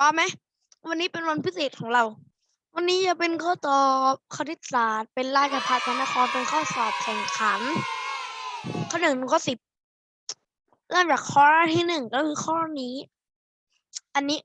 ร้อมไหมวันนี้เป็นวันพิเศษของเรา วันนี้จะเป็นข้อสอบคณิตศาสตร์ เป็นราชภัฏพระนครเป็นข้อสอบแข่งขัน ข้อหนึ่งข้อสิบเริ่มจากข้อที่หนึ่งก็คือข้อนี้ อันนี้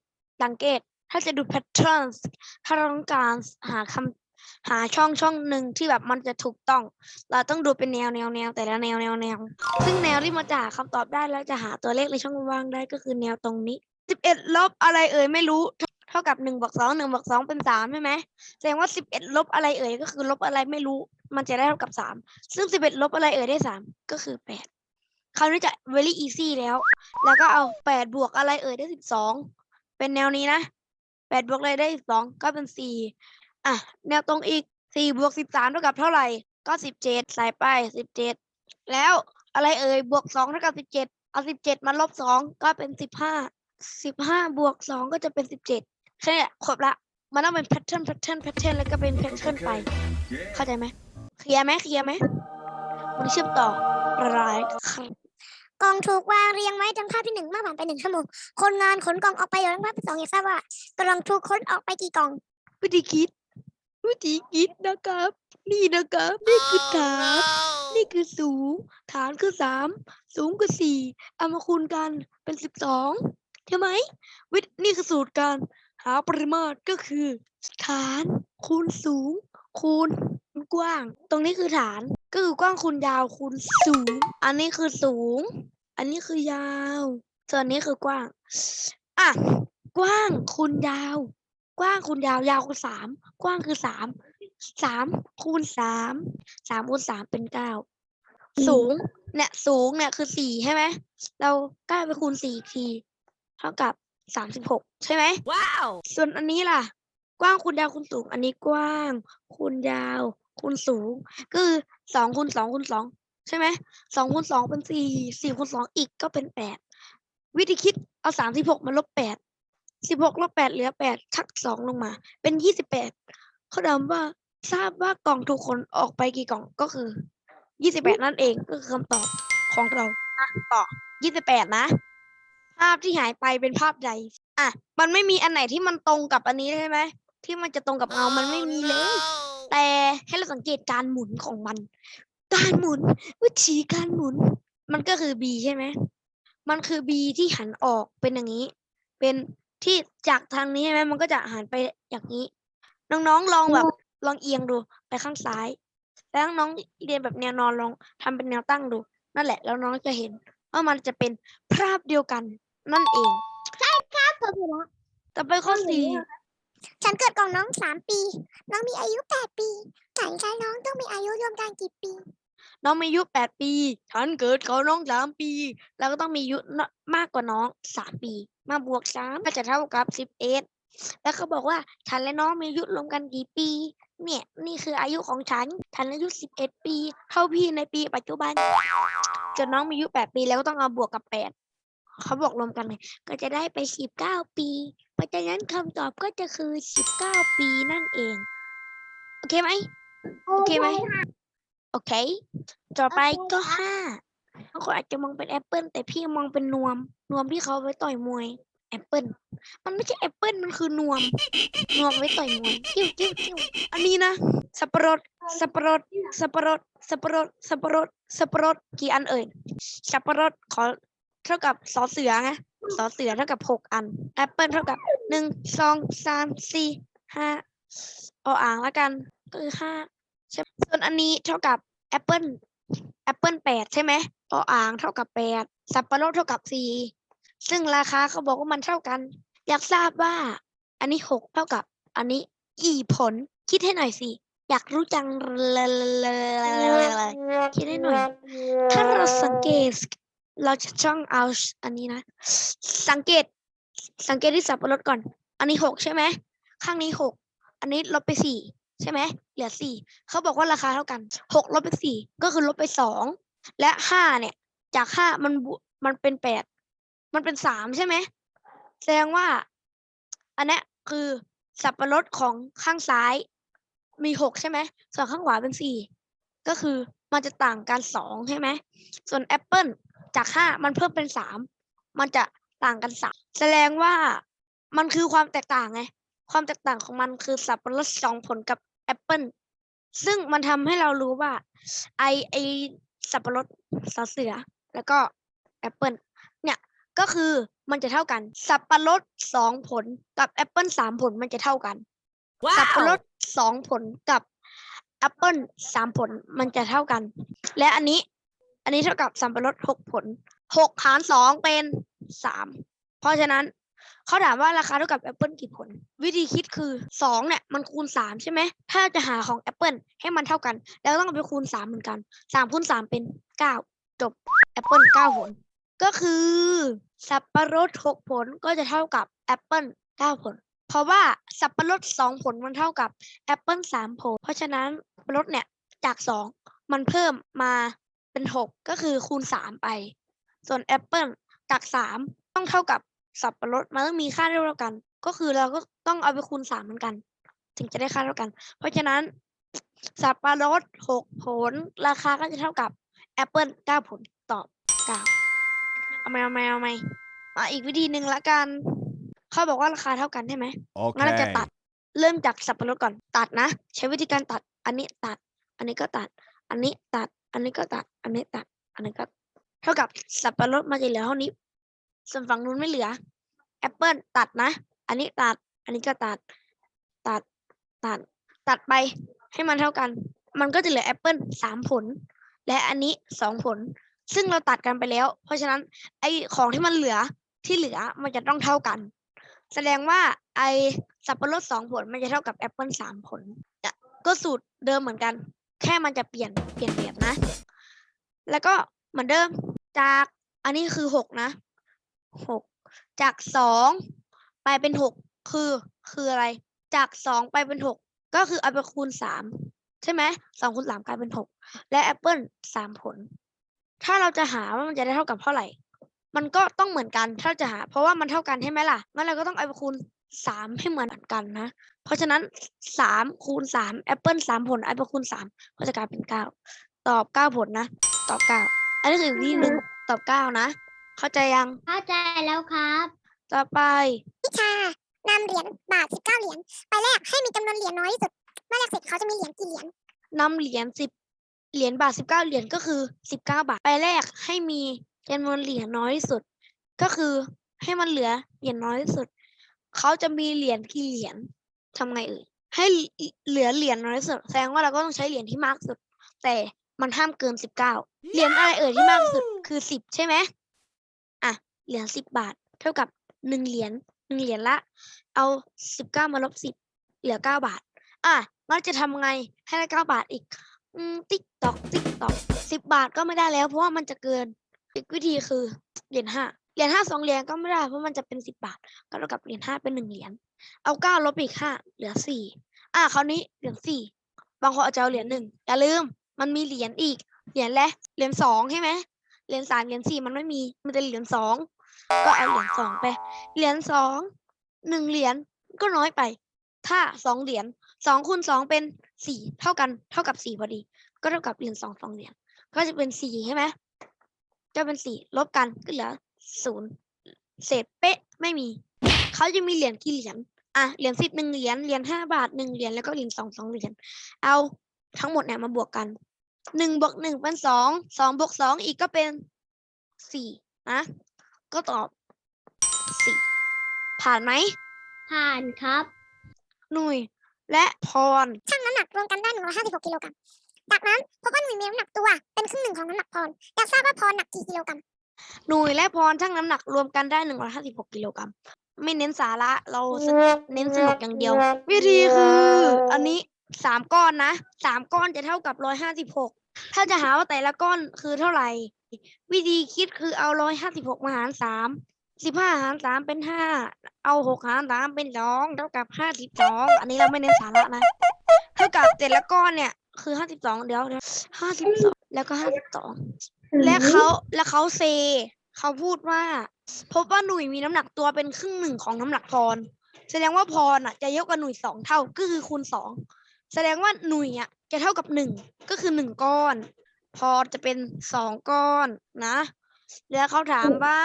สังเกตถ้าจะดู patterns ถ้าเราต้องการหาคำหาช่องช่องหนึ่งที่แบบมันจะถูกต้อง เราต้องดูเป็นแนวแนวแนวแต่ละแนวแนวแนวซึ่งแนวที่มาจะหาคำตอบได้แล้วจะหาตัวเลขในช่องว่างได้ก็คือแนวตรงนี้ สิบเอ็ดลบอะไรเอ่ยไม่รู้ เท่ากับหนึ่งบวกสองหนึ่งบวกสองเป็นสามใช่ไหมแสดงว่าสิบเอ็ดลบอะไรเอ่ยก็คือลบอะไรไม่รู้ มันจะได้เท่ากับสามซึ่งสิบเอ็ดลบอะไรเอ่ยได้สามก็คือแปดคราวนี้จะ very easy แล้ว แล้วก็เอาแปดบวกอะไรเอ่ยได้สิบสองเป็นแนวนี้นะแปดบวกอะไรได้สิบสองก็เป็นสี่อะแนวตรงอีกสี่บวกสิบสามเท่ากับเท่าไหร่ก็สิบเจ็ดใส่ไปสิบเจ็ดแล้วอะไรเอ่ยบวกสองเท่ากับสิบเจ็ดเอาสิบเจ็ดมาลบสองก็เป็นสิบห้า สิบห้าบวกสองก็จะเป็นสิบเจ็ดแค่นี้แหละครบละ มันต้องเป็น pattern pattern pattern แล้วก็เป็น pattern ไป เข้าใจไหมเคลียร์ไหมเคลียร์ไหมมันเชื่อมต่อรายครับกล่องถูกวางเรียงไว้จนภาพที่หนึ่งเมื่อผ่านไปหนึ่งชั่วโมงคนงานขนกล่องออกไปยังภาพที่สองอยากทราบว่ากล่องถูกขนออกไปกี่กล่องวิธีคิดวิธีคิดนะครับ นี่นะครับนี่คือฐาน นี่คือสูง ฐานคือสามสูงคือสี่เอามาคูณกันเป็นสิบสอง ใช่ไหมวิธนี่คือสูตรการหาปริมาตรก็คือ ฐานคูณสูง คูณกว้าง ตรงนี้คือฐานก็คือกว้างคูณยาวคูณสูง อันนี้คือสูง อันนี้คือยาว ส่วนนี้คือกว้างอะกว้างคูณยาว กว้างคูณยาวยาวคือสามกว้างคือสามสามคูณสามสามคูณสามเป็นเก้าอืมสูงเนี่ยสูงเนี่ยคือสี่ใช่ไหมเราเก้าไปคูณสี่อีกที เท่ากับสามสิบหกใช่ไหม Wow! ส่วนอันนี้ล่ะ กว้างคูณยาวคูณสูง อันนี้กว้างคูณยาวคูณสูง ก็คือสองคูณสองคูณสองใช่ไหมสองคูณสองเป็นสี่สี่คูณสองอีกก็เป็นแปดวิธีคิดเอาสามสิบหกมาลบแปดสิบหกลบแปดเหลือแปดชักสองลงมา เป็นยี่สิบแปดเขาถามว่าทราบว่ากล่องถูกคนออกไปกี่กล่องก็คือยี่สิบแปดนั่นเองก็คือคำตอบของเราอะต่อยี่สิบแปดนะ ภาพที่หายไปเป็นภาพใด อะ มันไม่มีอันไหนที่มันตรงกับอันนี้ใช่ไหม ที่มันจะตรงกับเงา มันไม่มีเลย แต่ให้เราสังเกตการหมุนของมัน การหมุน วิธีการหมุน มันก็คือ B ใช่ไหม มันคือ B ที่หันออกเป็นอย่างนี้ เป็นที่จากทางนี้ใช่ไหมมันก็จะหันไปอย่างนี้ น้องๆลองแบบลองเอียงดูไปข้างซ้าย แล้วน้องๆเรียนแบบแนวนอนลองทำเป็นแนวตั้งดู นั่นแหละ แล้วน้องจะเห็นว่ามันจะเป็นภาพเดียวกัน นั่นเองครับผมอยู่แล้วต่อไปข้อสี่ฉันเกิดก่อนน้องสามปี น้องมีอายุแปดปีไหนใช่น้องต้องมีอายุรวมกันกี่ปี น้องมีอายุแปดปี ฉันเกิดเขาน้องสามปี แล้วก็ต้องมีอายุนมากกว่าน้องสามปี มาบวกสามก็จะเท่ากับสิบเอ็ดแล้วเขาบอกว่าฉันและน้องมีอายุรวมกันกี่ปี เนี่ยนี่คืออายุของฉัน ฉันอายุสิบเอ็ดปี เท่าพี่ในปีปัจจุบันจนน้องมีอายุแปดปีแล้วก็ต้องเอาบวกกับแปด เขาบอกรวมกันเลยก็จะได้ไปสิบเก้าปี เพราะฉะนั้นคำตอบก็จะคือสิบเก้าปีนั่นเอง โอเคไหมโอเคไหมโอเค ต่อไปโอเคก็ค่ะห้าบางคนอาจจะมองเป็นแอปเปิลแต่พี่มองเป็นนวม นวมที่เขาเอาไว้ต่อยมวยแอปเปิลมันไม่ใช่แอปเปิลมันคือนวม นวมไว้ต่อยมวยจิ้วจิ้วจิ้วอันนี้นะ สับปะรด สับปะรด สับปะรด สับปะรด สับปะรด สับปะรด กี่อันเอ่ย สับปะรด ขอ เท่ากับสอเสือไงสอเสือเท่ากับหกอันแอปเปิลเท่ากับหนึ่งสองสามสี่ห้าเอาอ่างแล้วกันก็คือห้าใช่ส่วนอันนี้เท่ากับแอปเปิลแอปเปิลแปดใช่ไหมเอาอ่างเท่ากับแปดสับปะรดเท่ากับสี่ซึ่งราคาเขาบอกว่ามันเท่ากัน อยากทราบว่า อันนี้หกเท่ากับ อันนี้กี่ผลคิดให้หน่อยสิอยากรู้จังเลยคิดให้หน่อย ถ้าเราสังเกต เราจะจ้องเอาอันนี้นะ สังเกต สังเกตที่สับปะรดก่อน อันนี้หกใช่ไหม ข้างนี้หก อันนี้ลบไปสี่ใช่ไหม เหลือสี่ เขาบอกว่าราคาเท่ากันหกลบไปสี่ก็คือลบไปสอง และห้าเนี่ย จากห้ามันบวมันเป็นแปด มันเป็นสามใช่ไหม แสดงว่า อันนี้คือสับปะรดของข้างซ้าย มีหกใช่ไหม ส่วนข้างขวาเป็นสี่ ก็คือมันจะต่างกันสองใช่ไหม ส่วนแอปเปิล จากห้ามันเพิ่มเป็นสามมันจะต่างกันสามแสดงว่ามันคือความแตกต่างไงความแตกต่างของมันคือสับปะรดสองผลกับแอปเปิลซึ่งมันทำให้เรารู้ว่า ไอไอสับปะรดสอเสือ แล้วก็แอปเปิลเนี่ยก็คือมันจะเท่ากัน สับปะรดสองผลกับแอปเปิลสามผลมันจะเท่ากันสับปะรดสองผลกับแอปเปิลสามผลมันจะเท่ากัน และอันนี้ อันนี้เท่ากับสับปะรดหกผลหกหารสองเป็นสามเพราะฉะนั้นเขาถามว่าราคาเท่ากับแอปเปิลกี่ผล วิธีคิดคือสองเนี่ยมันคูณสามใช่ไหม ถ้าจะหาของแอปเปิลให้มันเท่ากัน แล้วต้องเอาไปคูณสามเหมือนกันสามคูณสามเป็นเก้าจบแอปเปิลเก้าผล ก็คือสับปะรดหกผลก็จะเท่ากับแอปเปิลเก้าผล เพราะว่าสับปะรดสองผลมันเท่ากับแอปเปิลสามผล เพราะฉะนั้นสับปะรดเนี่ยจากสองมันเพิ่มมา เป็นหกก็คือคูณสามไป ส่วนแอปเปิลจากสามต้องเท่ากับสับปะรดมันต้องมีค่าเท่ากัน ก็คือเราก็ต้องเอาไปคูณสามเหมือนกัน ถึงจะได้ค่าเท่ากัน เพราะฉะนั้น สับปะรดหกผล ราคาก็จะเท่ากับแอปเปิลเก้าผลตอบเก้าเอาไหมเอาไหมเอาไหมมาอีกวิธีหนึ่งละกันเขาบอกว่าราคาเท่ากันใช่ไหมงั้นเราจะ Okay. ตัดเริ่มจากสับปะรดก่อนตัดนะ ใช้วิธีการตัดอันนี้ตัด อันนี้ก็ตัด อันนี้ตัด อันนี้ก็ตัด อันนี้ตัด อันนี้ก็เท่ากับสับปะรดมันจะเหลือเท่านี้ ส่วนฝั่งนู้นไม่เหลือแอปเปิลตัดนะ อันนี้ตัด อันนี้ก็ตัด ตัด ตัด ตัดไปให้มันเท่ากัน มันก็จะเหลือแอปเปิลสามผล และอันนี้สองผล ซึ่งเราตัดกันไปแล้ว เพราะฉะนั้นไอของที่มันเหลือที่เหลือมันจะต้องเท่ากัน แสดงว่าไอสับปะรดสองผลมันจะเท่ากับแอปเปิลสามผลก็สูตรเดิมเหมือนกัน แค่มันจะเปลี่ยนเปลี่ยนแบบนะ แล้วก็เหมือนเดิมจากอันนี้คือหกนะหกจากสองไปเป็นหกคือคืออะไร จากสองไปเป็นหกก็คือเอาไปคูณสามใช่ไหมสองคูณสามกลายเป็นหกและแอปเปิลสามผล ถ้าเราจะหาว่ามันจะได้เท่ากับเท่าไหร่ มันก็ต้องเหมือนกันถ้าจะหา เพราะว่ามันเท่ากันใช่ไหมล่ะงั้นเราก็ต้องเอาไปคูณ สามให้เหมือนกันนะ เพราะฉะนั้นสามคูณสามแอปเปิลสามผลเอาไปคูณสามก็จะกลายเป็นเก้าตอบเก้าผลนะ ตอบเก้าอันนี้คืออีกวิธีหนึ่งตอบเก้านะ เข้าใจยัง เข้าใจแล้วครับ ต่อไปวิชานำเหรียญบาท19เหรียญไปแลกให้มีจำนวนเหรียญน้อยที่สุดเมื่อแลกเสร็จเขาจะมีเหรียญกี่เหรียญนำเหรียญสิบเหรียญบาทสิบเก้าเหรียญก็คือสิบเก้าบาทไปแลกให้มีจำนวนเหรียญน้อยที่สุด ก็คือให้มันเหลือเหรียญน้อยที่สุด เขาจะมีเหรียญกี่เหรียญทำไงเอ่ยให้เหลือเหรียญน้อยสุดแสดงว่าเราก็ต้องใช้เหรียญที่มากสุด แต่มันห้ามเกินสิบเก้าเหรียญอะไรเอ่ยที่มากสุดคือสิบใช่ไหมอะเหรียญสิบบาท เท่ากับหนึ่งเหรียญหนึ่งเหรียญละ เอาสิบเก้ามาลบสิบเหลือเก้าบาท อะเราจะทำไงให้ได้เก้าบาทอีกติ๊กตอกติ๊กตอกสิบบาทก็ไม่ได้แล้ว เพราะว่ามันจะเกินอีกวิธีคือเหรียญห้า เหรียญห้าสองเหรียญก็ไม่ได้เพราะมันจะเป็นสิบบาท ก็เท่ากับเหรียญห้าเป็นหนึ่งเหรียญ เอาเก้าลบอีกห้าเหลือสี่อะคราวนี้เหรียญสี่บางคนอาจจะเอาเหรียญหนึ่งอย่าลืม มันมีเหรียญอีก เหรียญแรกเหรียญสองใช่ไหมเหรียญสามเหรียญสี่มันไม่มี มันจะเหรียญสองก็เอาเหรียญสองไป เหรียญสองหนึ่งเหรียญก็น้อยไป ถ้าสองเหรียญสองคูณสองเป็นสี่เท่ากัน เท่ากับสี่พอดี ก็เท่ากับเหรียญสองสองเหรียญก็จะเป็นสี่ใช่ไหมจะเป็นสี่ลบกันก็เหลือ ศูนย์เศษเป๊ะไม่มี เขาจะมีเหรียญกี่เหรียญอะเหรียญสิบหนึ่งเหรียญเหรียญห้าบาทหนึ่งเหรียญแล้วก็เหรียญสองสองเหรียญเอาทั้งหมดเนี่ยมาบวกกันหนึ่งบวกหนึ่งเป็นสองสองบวกสองอีกก็เป็นสี่นะก็ตอบสี่ผ่านไหมผ่านครับหนุ่ยและพรชั่งน้ำหนักรวมกันได้156กิโลกรัมจากนั้นพบว่าหนุ่ยมีน้ำหนักตัวเป็นครึ่งหนึ่งของน้ำหนักพรอยากทราบว่าพรหนักกี่กิโลกรัม หนุ่ยและพรชั่งน้ำหนักรวมกันได้หนึ่งร้อยห้าสิบหกกิโลกรัมไม่เน้นสาระเราเน้นสนุกอย่างเดียว วิธีคือ อันนี้สามก้อนนะสามก้อนจะเท่ากับร้อยห้าสิบหกถ้าจะหาว่าแต่ละก้อนคือเท่าไหร่ วิธีคิดคือเอาร้อยห้าสิบหกมาหารสามสิบห้าหารสามเป็นห้าเอาหกหารสามเป็นสองเท่ากับห้าสิบสองอันนี้เราไม่เน้นสาระนะเท่ากับแต่ละก้อนเนี่ยคือห้าสิบสองเดี๋ยวเดี๋ยวห้าสิบสองแล้วก็ห้าสิบสอง และเขาและเขาเซ เขาพูดว่า พบว่าหนุ่ยมีน้ำหนักตัวเป็นครึ่งหนึ่งของน้ำหนักพร แสดงว่าพรอะ จะเยอะกว่าหนุ่ยสองเท่าก็คือคูณสองแสดงว่าหนุ่ยอะจะเท่ากับหนึ่งก็คือหนึ่งก้อน พรจะเป็นสองก้อนนะ แล้วเขาถามว่า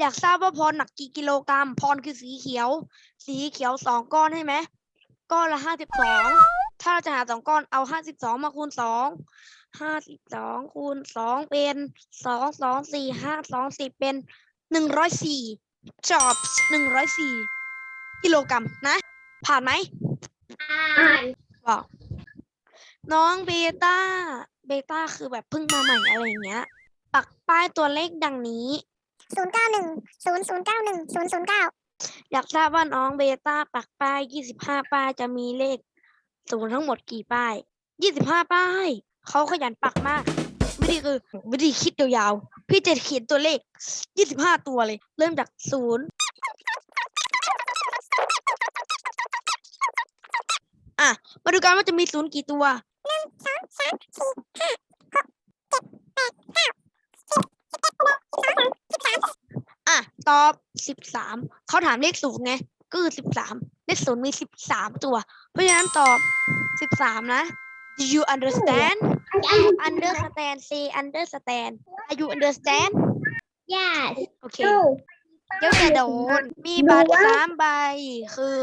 อยากทราบว่าพรหนักกี่กิโลกรัม พรคือสีเขียว สีเขียวสองก้อนใช่ไหมก้อนละห้าสิบสองถ้าเราจะหาสองก้อนเอาห้าสิบสองมาคูณสอง ห้าสิบสองคูณสองเป็นสองสองสี่ห้าสองสิบเป็นหนึ่งร้อยสี่จอบหนึ่งร้อยสี่กิโลกรัมนะ ผ่านไหมบอกน้องเบต้าเบต้าคือแบบเพิ่งมาใหม่อะไรอย่างเงี้ย ปักป้ายตัวเลขดังนี้ศูนย์เก้าหนึ่งศูนย์ศูนย์เก้าหนึ่งศูนย์ศูนย์เก้าอยากทราบว่าน้องเบต้าปักป้าย25ป้ายจะมีเลขศูนย์ทั้งหมดกี่ป้าย25ป้าย เขาขยันปักมาก วิธีคือวิธีคิดยาวๆ พี่จะเขียนตัวเลข 25 ตัวเลย เริ่มจากศูนย์อะ มาดูกันว่าจะมีศูนย์กี่ตัวหนึ่งสองสามสี่ห้าหกเจ็ดแปดเก้าสิบสิบเอ็ดสิบสองสิบสามอะ ตอบสิบสามเขาถามเลขศูนย์ไงก็คือสิบสามเลขศูนย์มีสิบสามตัว เพราะฉะนั้นตอบสิบสามนะ Do you understand understand say understand Are you understand yes โอเคเดี๋ยวจะโดนมีบัตรสามใบคือ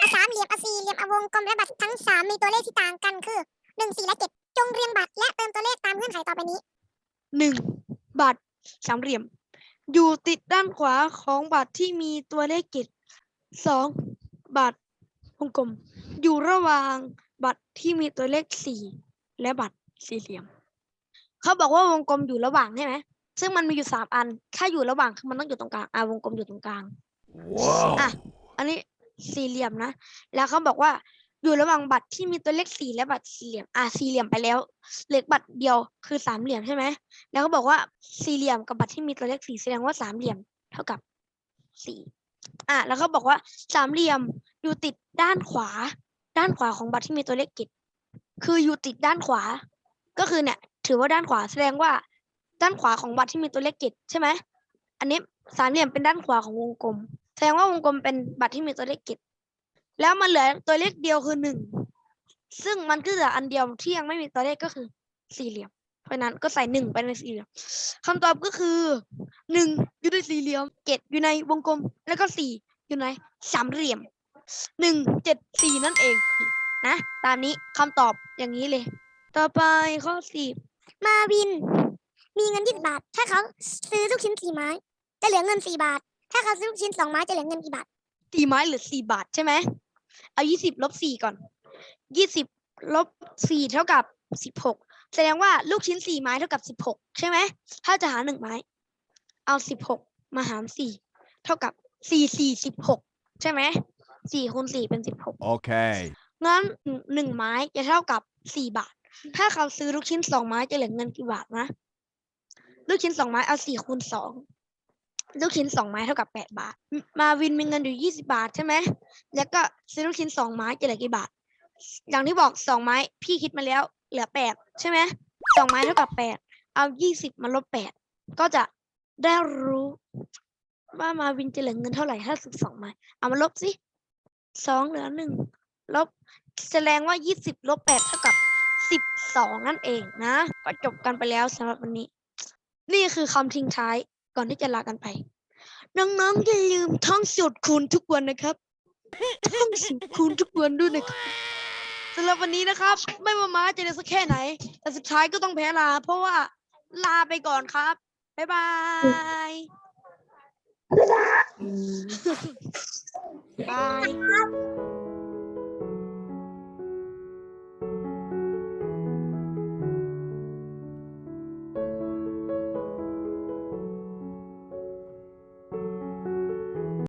อาสามเหลี่ยมอาสี่เหลี่ยมอวงกลมและบัตรทั้งสามมีตัวเลขที่ต่างกันคือหนึ่งสี่และเจ็ดจงเรียงบัตรและเติมตัวเลขตามเงื่อนไขต่อไปนี้หนึ่งบัตรสามเหลี่ยม อยู่ติดด้านขวาของบัตรที่มีตัวเลขเกตสองบัตรวงกลม อยู่ระหว่าง บัตรที่มีตัวเลขสี่และบัตรสี่เหลี่ยม เขาบอกว่าวงกลมอยู่ระหว่างใช่ไหมซึ่งมันมีอยู่สามอัน ถ้าอยู่ระหว่างคือมันต้องอยู่ตรงกลางอ่าวงกลมอยู่ตรงกลาง Whoa. อะอันนี้สี่เหลี่ยมนะ แล้วเขาบอกว่าอยู่ระหว่างบัตรที่มีตัวเลขสี่และบัตรสี่เหลี่ยม อะสี่เหลี่ยมไปแล้วเหลือบัตรเดียวคือสามเหลี่ยมใช่ไหมแล้วก็บอกว่าสี่เหลี่ยมกับบัตรที่มีตัวเลขสี่แสดงว่าสามเหลี่ยมเท่ากับสี่อะแล้วเขาบอกว่าสามเหลี่ยมอยู่ติดด้านขวา ด้านขวาของบัตรที่มีตัวเลขเจ็ดคืออยู่ติดด้านขวา ก็คือเนี่ย ถือว่าด้านขวาแสดงว่า ด้านขวาของบัตรที่มีตัวเลขเจ็ดใช่ไหมอันนี้สามเหลี่ยมเป็นด้านขวาของวงกลม แสดงว่าวงกลมเป็นบัตรที่มีตัวเลขเจ็ดแล้วมันเหลือตัวเลขเดียวคือหนึ่งซึ่งมันก็เหลืออันเดียวที่ยังไม่มีตัวเลขก็คือสี่เหลี่ยม เพราะฉะนั้นก็ใส่หนึ่งไปในสี่เหลี่ยมคำตอบก็คือหนึ่งอยู่ในสี่เหลี่ยมเจ็ดอยู่ในวงกลม แล้วก็สี่อยู่ในสามเหลี่ยม หนึ่งเจ็ดสี่นั่นเองนะ ตามนี้คำตอบอย่างนี้เลย ต่อไปข้อสี่มาวิน มีเงินยี่สิบาท ถ้าเขาซื้อลูกชิ้นสี่ไม้ จะเหลือเงินสี่บาท ถ้าเขาซื้อลูกชิ้นสองไม้จะเหลือเงินกี่บาทสี่ไม้เหรือสี่บาทใช่ไหมเอายี่สิบลบสี่ก่อนยี่สิบลบสี่เท่ากับสิบหกแสดงว่าลูกชิ้นสี่ไม้เท่ากับสิบหกใช่ไหมถ้าจะหาหนึ่งไม้ เอาสิบหกมาหารสี่เท่ากับสี่สี่สิบหกใช่ไหม สี่คูณสี่เป็นสิบหก Okay. งั้นหนึ่งหนึ่งไม้จะเท่ากับสี่บาท ถ้าเขาซื้อลูกชิ้นสองไม้จะเหลือเงินกี่บาทนะ ลูกชิ้นสองไม้เอาสี่คูณสองลูกชิ้นสองไม้เท่ากับแปดบาทมมาวินมีเงินอยู่ยี่สิบาทใช่ไหม แล้วก็ซื้อลูกชิ้นสองไม้จะเหลือกี่บาท อย่างที่บอกสองไม้พี่คิดมาแล้วเหลือแปดใช่ไหมสองไม้เท่ากับแปดเอายี่สิบมาลบแปดก็จะได้รู้ว่ามาวินจะเหลือเงินเท่าไหร่ถ้าซื้อสองไม้ เอามาลบสิ สองเหลือหนึ่งลบแสดงว่า20ลบ8เท่ากับ12นั่นเองนะ ก็จบกันไปแล้วสำหรับวันนี้ นี่คือคำทิ้งท้ายก่อนที่จะลากันไป น้องๆอย่าลืมท่องสูตรคูณทุกวันนะครับ ท่องสูตรคูณทุกวันด้วยนะครับสำหรับวันนี้นะครับ ไม่ว่าม้าจะเร็วสักแค่ไหน แต่สุดท้ายก็ต้องแพ้ลา เพราะว่าลาไปก่อนครับ บ๊ายบาย บาย